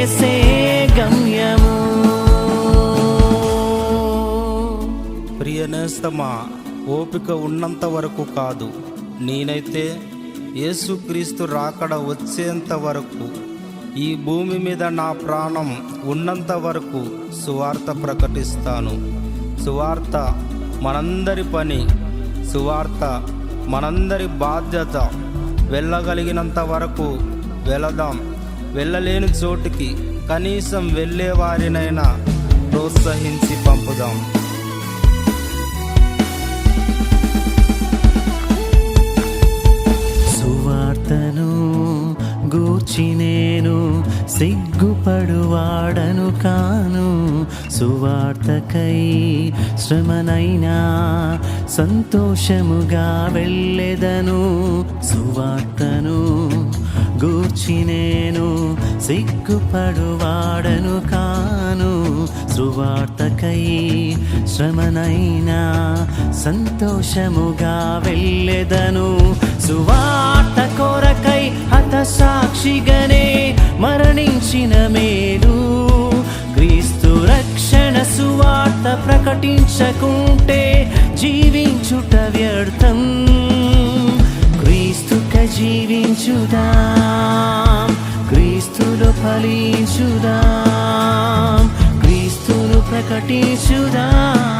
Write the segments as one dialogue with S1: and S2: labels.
S1: చేసే గమ్యము.
S2: ప్రియ నేస్తమా ఓపిక ఉన్నంత వరకు కాదు. నేనైతే యేసుక్రీస్తు రాకడ వచ్చేంత వరకు ఈ భూమి మీద నా ప్రాణం ఉన్నంత వరకు సువార్త ప్రకటిస్తాను. సువార్త మనందరి పని సువార్త మనందరి బాధ్యత. వెళ్ళగలిగినంత వరకు వెళదాం. వెళ్ళలేని చోటుకి కనీసం వెళ్ళేవారినైనా ప్రోత్సహించి పంపుదాం.
S1: సువార్తను గూర్చి నేను సిగ్గుపడువాడను కాను. సువార్తకై శ్రమనైనా సంతోషముగా వెళ్ళెదను. సువార్తను గూర్చి నేను సిగ్గుపడువాడను కాను. సువార్తకై శ్రమనైనా సంతోషముగా వెళ్ళెదను. సువార్త కొరకై హత సాక్షిగనే మరణించిన మేలు. క్రీస్తు రక్షణ సువార్త ప్రకటించకుంటే జీవించుట వ్యర్థం. జీవించుదాం. క్రీస్తులు ఫలించుదాం. క్రీస్తులు ప్రకటించుదాం.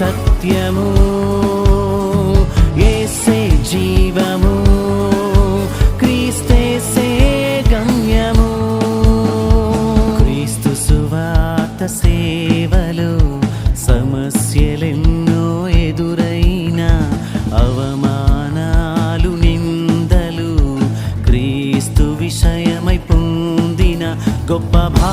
S1: సత్యము ఏసే జీవము క్రీస్తేసే గమ్యము. క్రీస్తు సువాత సేవలు సమస్యలెన్నో ఎదురైన అవమానాలు నిందలు క్రీస్తు విషయమై పొందిన గొప్ప భా